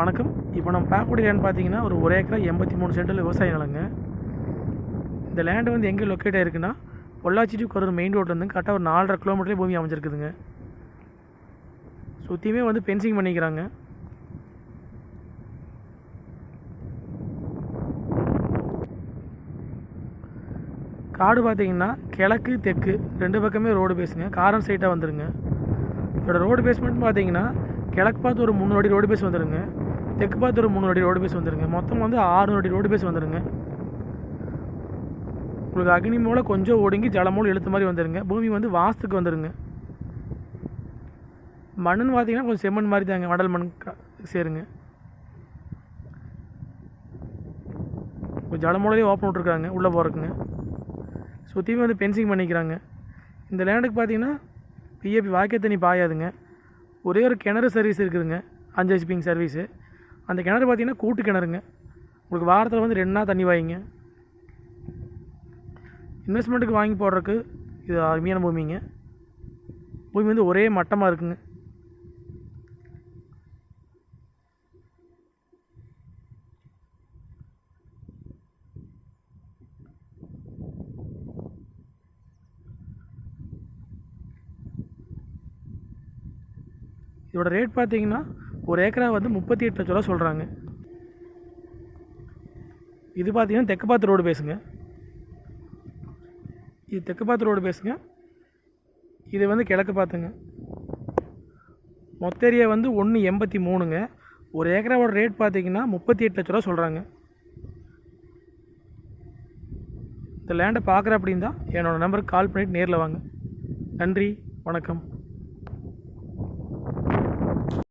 வணக்கம். இப்போ நம்ம பார்க்கக்கூடிய லேண்ட் பார்த்தீங்கன்னா ஒரு ஒரு ஏக்கரா எண்பத்தி மூணு சென்டில் விவசாய நிலங்க. இந்த லேண்டு வந்து எங்கே லொக்கேட் ஆயிருக்குன்னா பொள்ளாச்சி டு கரூர் மெயின் ரோட்ல இருந்து கரெக்டாக ஒரு நாலரை கிலோமீட்டர்லேயே பூமி அமைஞ்சிருக்குதுங்க. சுற்றியுமே வந்து பென்சிங் பண்ணிக்கிறாங்க. காடு பார்த்தீங்கன்னா கிழக்கு தெற்கு ரெண்டு பக்கமே ரோடு பேஸுங்க காரன் சைட்டாக வந்துடுங்க இதோட ரோடு பேஸ்மெண்ட் பார்த்தீங்கன்னா கிழக்கு பார்த்து ஒரு முந்நூறு அடி ரோடு பேஸ் வந்துடுங்க தெற்கு பார்த்து ஒரு மூணு அடி ரோடு பேஸ் வந்துருங்க. மொத்தம் வந்து ஆறுநூறு அடி ரோடு பேஸ் வந்துருங்க. உங்களுக்கு அக்னி மூலம் கொஞ்சம் ஒடுங்கி ஜலமூலம் இழுத்த மாதிரி வந்துருங்க. பூமி வந்து வாஸ்துக்கு வந்துருங்க. மண்ணுன்னு பார்த்தீங்கன்னா கொஞ்சம் செம்மண் மாதிரி தாங்க. வடல் மண் க- சேருங்க. கொஞ்சம் ஜலமூலையே ஓப்பன் விட்ருக்காங்க உள்ளே போகிறக்குங்க சுற்றியுமே வந்து பென்சிங் பண்ணிக்கிறாங்க. இந்த லேண்டுக்கு பார்த்தீங்கன்னா பிஏபி வாய்க்கால் தண்ணி பாயாதுங்க. ஒரே ஒரு கிணறு சர்வீஸ் இருக்குதுங்க. அஞ்சு ஹெச்பிங் சர்வீஸு அந்த கிணறு பார்த்தீங்கன்னா கூட்டு கிணறுங்க. உங்களுக்கு வாரத்தில் வந்து ரெண்டு நாள் தண்ணி வாங்கிங்க இன்வெஸ்ட்மெண்ட்டுக்கு வாங்கி போடுறதுக்கு இது அருமையான பூமிங்க. பூமி வந்து ஒரே மட்டமாக இருக்குங்க. இதோட ரேட் பார்த்தீங்கன்னா ஒரு ஏக்கரா வந்து முப்பத்தி எட்டு லட்ச ரூபா சொல்கிறாங்க இது பார்த்தீங்கன்னா தெற்கு ரோடு பேசுங்க. இது தெற்கு ரோடு பேசுங்க. இது வந்து கிழக்கு பார்த்துங்க மொத்த ஏரியா வந்து ஒன்று எண்பத்தி மூணுங்க. ஒரு ஏக்கராவோட ரேட் பார்த்தீங்கன்னா முப்பத்தி எட்டு லட்ச ரூபா சொல்கிறாங்க இந்த லேண்டை பார்க்குற அப்படின் தான் என்னோடய நம்பருக்கு கால் பண்ணிவிட்டு நேரில் வாங்க. நன்றி வணக்கம்.